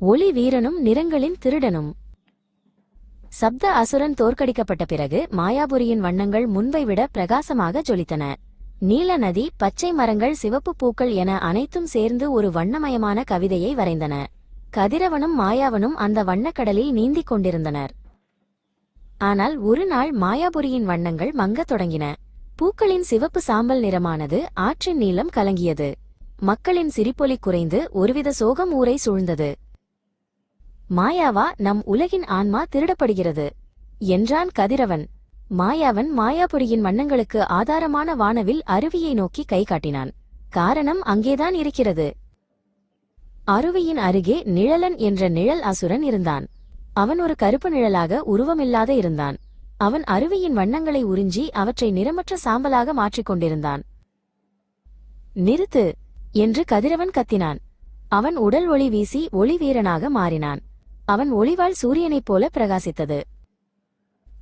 ஒளி வீரனும் நிறங்களின் திருடனும். சப்த அசுரன் தோற்கடிக்கப்பட்ட பிறகு மாயாபுரியின் வண்ணங்கள் முன்பை விட பிரகாசமாக ஜொலித்தன. நீல நதி பச்சை மரங்கள் சிவப்பு பூக்கள் என அனைத்தும் சேர்ந்து ஒரு வண்ணமயமான கவிதையை வரைந்தன. கதிரவனும் மாயாவனும் அந்த வண்ணக்கடலில் நீந்திக் கொண்டிருந்தனர். ஆனால் ஒரு நாள் மாயாபுரியின் வண்ணங்கள் மங்கத் தொடங்கின. பூக்களின் சிவப்பு சாம்பல் நிறமானது ஆற்றின் நீளம் கலங்கியது. மக்களின் சிரிப்பொலி குறைந்து ஒருவித சோகம் ஊரை சூழ்ந்தது. மாயாவா நம் உலகின் ஆன்மா திருடப்படுகிறது. என்றான் கதிரவன். மாயாவன் மாயாபுரியின் வண்ணங்களுக்கு ஆதாரமான வானவில் அருவியை நோக்கி கை காட்டினான். காரணம் அங்கேதான் இருக்கிறது. அருவியின் அருகே நிழலன் என்ற நிழல் அசுரன் இருந்தான். அவன் ஒரு கருப்பு நிழலாக உருவமில்லாத இருந்தான். அவன் அருவியின் வண்ணங்களை உறிஞ்சி அவற்றை நிறமற்ற சாம்பலாக மாற்றிக்கொண்டிருந்தான் நிறுத்து! என்று கதிரவன் கத்தினான். அவன் உடல் ஒளி வீசி ஒளி வீரனாக மாறினான். அவன் ஒளிவாள் சூரியனைப் போல பிரகாசித்தது.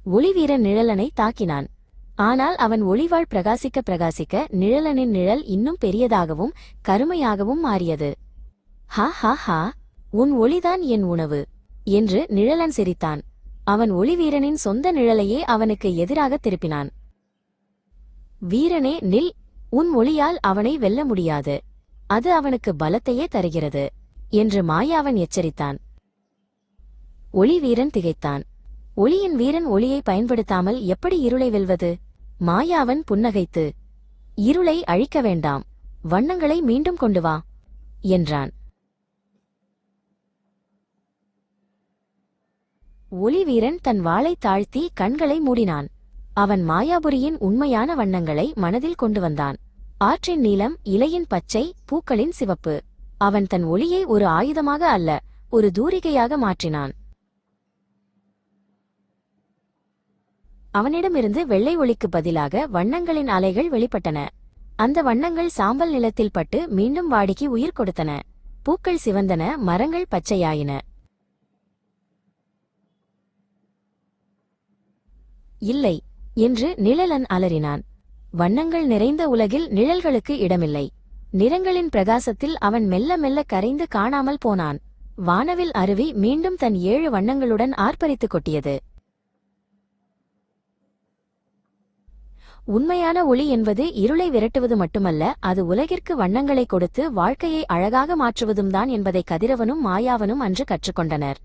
ஒளிவீரன் நிழலனை தாக்கினான். ஆனால் அவன் ஒளிவாள் பிரகாசிக்க பிரகாசிக்க நிழலனின் நிழல் இன்னும் பெரியதாகவும் கருமையாகவும் மாறியது. ஹா ஹா ஹா உன் ஒளிதான் என் உணவு என்று நிழலன் சிரித்தான். அவன் ஒளிவீரனின் சொந்த நிழலையே அவனுக்கு எதிராக திருப்பினான். வீரனே நில் உன் ஒளியால் அவனை வெல்ல முடியாது. அது அவனுக்கு பலத்தையே தருகிறது என்று மாயாவன் எச்சரித்தான். ஒளி வீரன் திகைத்தான். ஒளியின் வீரன் ஒளியை பயன்படுத்தாமல் எப்படி இருளை வெல்வது? மாயாவன் புன்னகைத்து இருளை அழிக்க வேண்டாம் வண்ணங்களை மீண்டும் கொண்டு வா என்றான். ஒளி வீரன் தன் வாளை தாழ்த்தி கண்களை மூடினான். அவன் மாயாபுரியின் உண்மையான வண்ணங்களை மனதில் கொண்டு வந்தான். ஆற்றின் நீளம் இலையின் பச்சை பூக்களின் சிவப்பு. அவன் தன் ஒளியை ஒரு ஆயுதமாக அல்ல ஒரு தூரிகையாக மாற்றினான். அவனிடமிருந்து வெள்ளை ஒளிக்கு பதிலாக வண்ணங்களின் அலைகள் வெளிப்பட்டன. அந்த வண்ணங்கள் சாம்பல் நிலத்தில் பட்டு மீண்டும் வாடிக்கு உயிர் கொடுத்தன. பூக்கள் சிவந்தன மரங்கள் பச்சையாயின. இல்லை என்று நிழலன் அலறினான். வண்ணங்கள் நிறைந்த உலகில் நிழல்களுக்கு இடமில்லை. நிறங்களின் பிரகாசத்தில் அவன் மெல்ல மெல்ல கரைந்து காணாமல் போனான். வானவில் அருவி மீண்டும் தன் ஏழு வண்ணங்களுடன் ஆர்ப்பரித்துக் கொட்டியது. உண்மையான ஒளி என்பது இருளை விரட்டுவது மட்டுமல்ல அது உலகிற்கு வண்ணங்களை கொடுத்து வாழ்க்கையை அழகாக மாற்றுவதும் தான் என்பதை கதிரவனும் மாயாவனும் அன்று கற்றுக்கொண்டனர்.